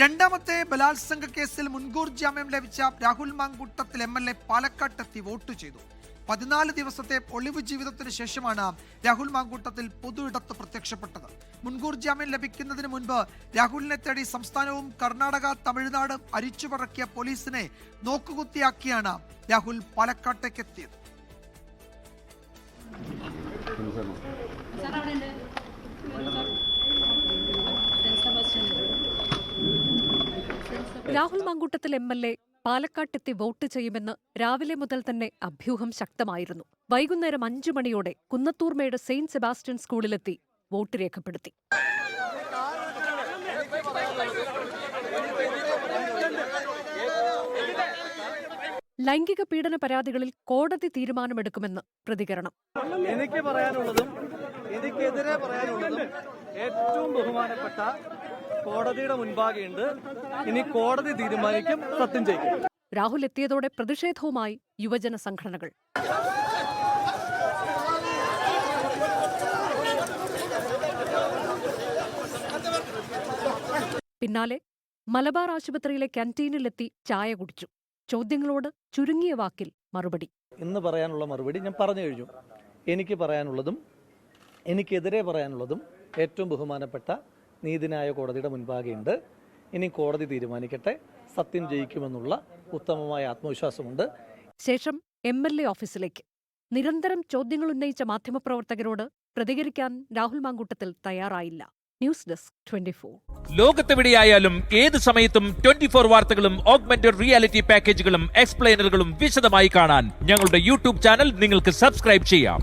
രണ്ടാമത്തെ ബലാത്സംഗ കേസിൽ മുൻകൂർ ജാമ്യം ലഭിച്ച Rahul Mankoottathil M L A പാലക്കാട്ടെത്തി vote ചെയ്തു. പതിനാല് ദിവസത്തെ ഒളിവ് ജീവിതത്തിന് ശേഷമാണ് രാഹുൽ മാങ്കൂട്ടത്തിൽ പൊതു ഇടത്ത് പ്രത്യക്ഷപ്പെട്ടത്. മുൻകൂർ ജാമ്യം ലഭിക്കുന്നതിന് മുൻപ് രാഹുലിനെ തേടി സംസ്ഥാനവും കർണാടക തമിഴ്നാടും അരിച്ചുപറക്കിയ പോലീസിനെ നോക്കുകുത്തിയാക്കിയാണ് രാഹുൽ പാലക്കാട്ടേക്ക് എത്തിയത് Rahul Mankoottathil M L A പാലക്കാട്ടെത്തി vote ചെയ്യുമെന്ന് രാവിലെ മുതൽ തന്നെ അഭ്യൂഹം ശക്തമായിരുന്നു. വൈകുന്നേരം അഞ്ചു മണിയോടെ കുന്നത്തൂർമേട് സെയിന്റ് സെബാസ്റ്റ്യൻ സ്കൂളിലെത്തി വോട്ട് രേഖപ്പെടുത്തി. ലൈംഗിക പീഡന പരാതികളിൽ കോടതി തീരുമാനമെടുക്കുമെന്ന് പ്രതികരണം. എനിക്ക് പറയാനുള്ളതും എനിക്കെതിരെ പറയാനുള്ളതും ഏറ്റവും ബഹുമാനപ്പെട്ട കോടതിയുടെ മുൻപാകെയുണ്ട്. ഇനി കോടതി തീരുമാനിക്കും സത്യം ചെയ്യും രാഹുൽ എത്തിയതോടെ പ്രതിഷേധവുമായി യുവജന സംഘടനകൾ. പിന്നാലെ മലബാർ ആശുപത്രിയിലെ ക്യാന്റീനിലെത്തി ചായ കുടിച്ചു. ചോദ്യങ്ങളോട് ചുരുങ്ങിയ വാക്കിൽ മറുപടി. ഇന്ന് പറയാനുള്ള മറുപടി ഞാൻ പറഞ്ഞു കഴിഞ്ഞു. എനിക്ക് പറയാനുള്ളതും എനിക്കെതിരെ പറയാനുള്ളതും ഏറ്റവും ബഹുമാനപ്പെട്ട നീതിന്യായ കോടതിയുടെ മുൻപാകെയുണ്ട്. ഇനി കോടതി തീരുമാനിക്കട്ടെ. സത്യം ജയിക്കുമെന്നുള്ള ഉത്തമമായ ആത്മവിശ്വാസമുണ്ട്. ശേഷം എം എൽ എ ഓഫീസിലേക്ക്. നിരന്തരം ചോദ്യങ്ങൾ ഉന്നയിച്ച മാധ്യമപ്രവർത്തകരോട് പ്രതികരിക്കാൻ രാഹുൽ മാങ്കൂട്ടത്തിൽ തയ്യാറായില്ല. News desk twenty four. ലോകത്തെവിടെയായാലും ഏത് സമയത്തും ട്വന്റി ഫോർ വാർത്തകളും ഓഗ്മെന്റഡ് റിയാലിറ്റി പാക്കേജുകളും എക്സ്പ്ലെയിനറുകളും വിശദമായി കാണാൻ ഞങ്ങളുടെ യൂട്യൂബ് ചാനൽ നിങ്ങൾക്ക് സബ്സ്ക്രൈബ് ചെയ്യാം.